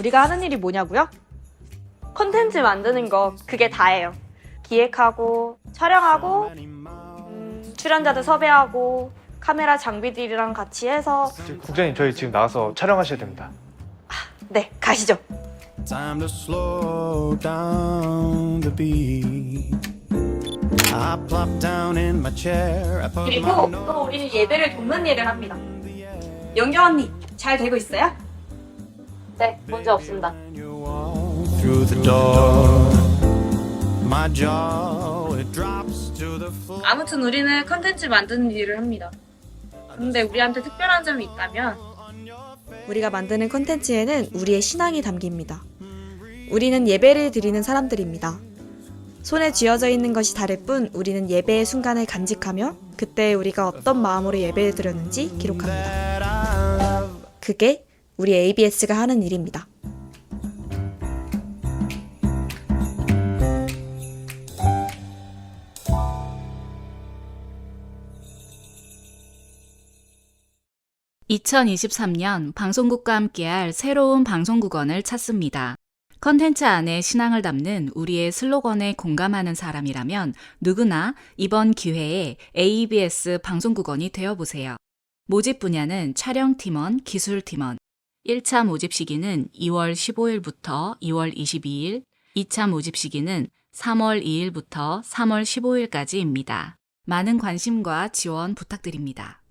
우리가 하는 일이 뭐냐고요? 컨텐츠 만드는 거 그게 다예요. 기획하고 촬영하고 음, 출연자들 섭외하고 카메라 장비들이랑 같이 해서 국장님 저희 지금 나가서 촬영하셔야 됩니다. 네 가시죠. Time to slow down the beat. I plop down in my chair. I put my 그리고 nose 또 우리는 예배를 돕는 일을 합니다. 영경 언니 잘 되고 있어요? 네 문제 없습니다. when you walk through the door. My jaw it drops to the floor. 아무튼 우리는 컨텐츠 만드는 일을 합니다. 근데 우리한테 특별한 점이 있다면 우리가 만드는 컨텐츠에는 우리의 신앙이 담깁니다. 우리는 예배를 드리는 사람들입니다. 손에 쥐어져 있는 것이 다를 뿐 우리는 예배의 순간을 간직하며 그때 우리가 어떤 마음으로 예배를 드렸는지 기록합니다. 그게 우리 ABS가 하는 일입니다. (2023년) 방송국과 함께할 새로운 방송국원을 찾습니다. 컨텐츠 안에 신앙을 담는 우리의 슬로건에 공감하는 사람이라면 누구나 이번 기회에 ABS 방송국원이 되어보세요. 모집 분야는 촬영팀원, 기술팀원. 1차 모집 시기는 2월 15일부터 2월 22일, 2차 모집 시기는 3월 2일부터 3월 15일까지입니다. 많은 관심과 지원 부탁드립니다.